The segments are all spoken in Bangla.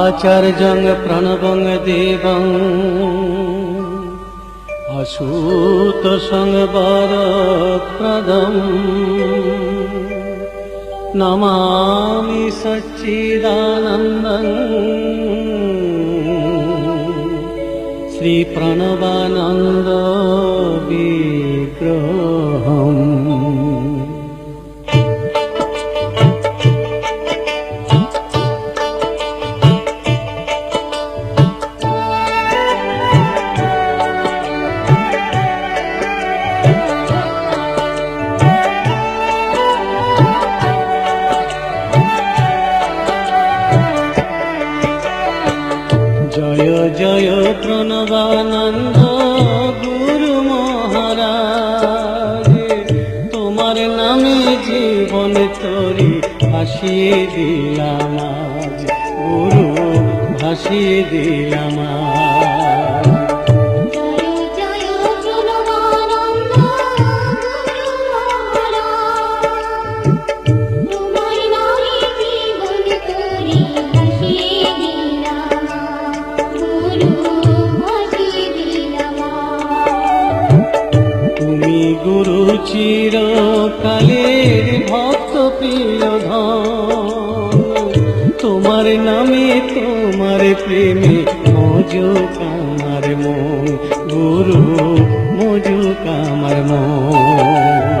आचार्यं प्रणवं देवं असूतसं वरप्रदम् नमामि सच्चिदानन्दम् श्रीप्रणवानन्द প্রণবানন্দ গুরু মহারাজ তোমার নামে জীবন তরি ভাসিয়ে দিলাম গুরু ভাসিয়ে দিলাম চিরকালের ভক্ত প্রিয় তোমার নামে তোমার প্রেমে মজু কামার মন গুরু মজু কামার মন।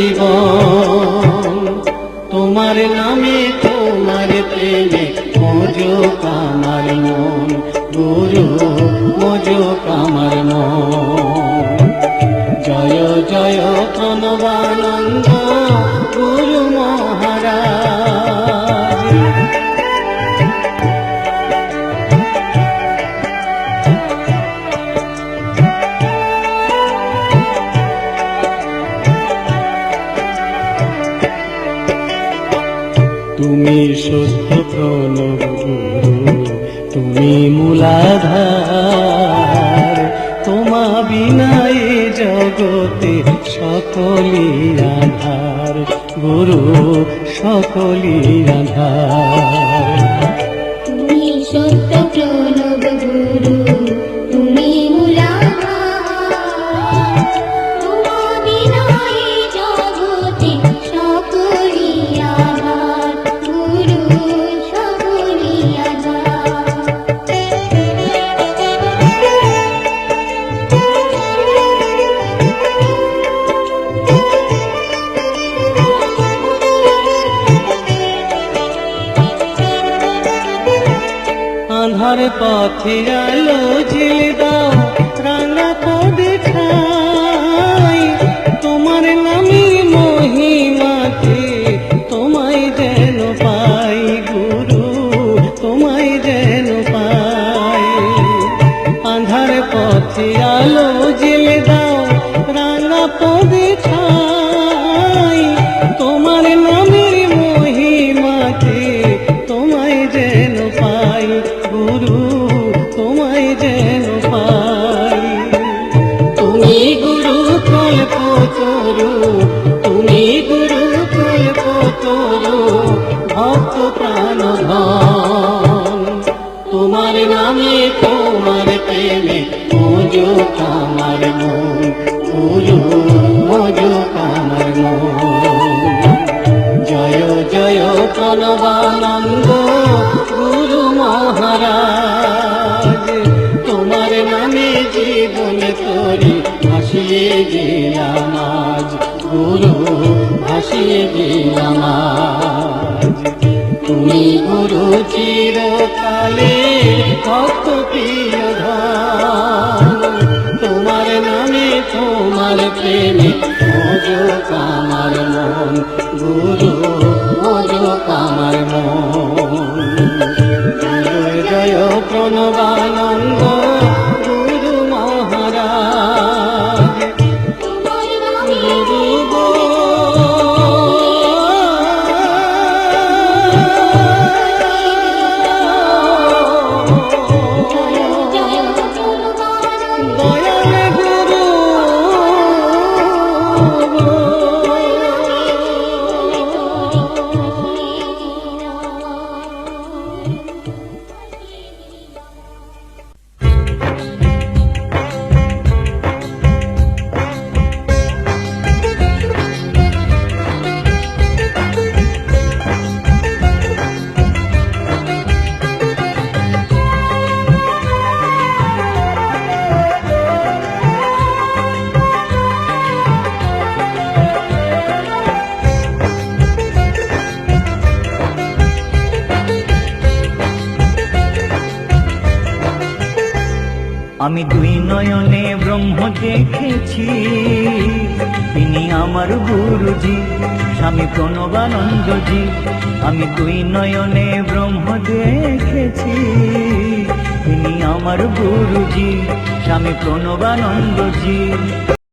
জীবন। তোমার নামে তোমার প্রেমে মজো কামার মন গুরু মজো কামার মন। জয় জয় প্রণবানন্দ তুমি সত্য প্রণব তুমি মূলাধার। তোমা বিনাই জগতে সকলি আধার। গুরু সকলি আধার। পথে আলো ঝিল দাও তোমার প্রেমে মজু আমার মন গুরু মজু আমার মন। জয় জয় প্রণবানন্দ গুরু মহারাজ, তোমার নামে জীবন করি, ভাসিয়ে গেলাম আজ। গুরু, ভাসিয়ে গেলাম আজ। তুমি গুরু চিরকালে তোমার প্রেমে আমার মন গুরু আমি দুই নয়নে ব্রহ্ম দেখেছি। তিনি আমার গুরুজি, স্বামী প্রণবানন্দজি। আমি দুই নয়নে ব্রহ্ম দেখেছি। তিনি আমার গুরুজি, স্বামী প্রণবানন্দজি।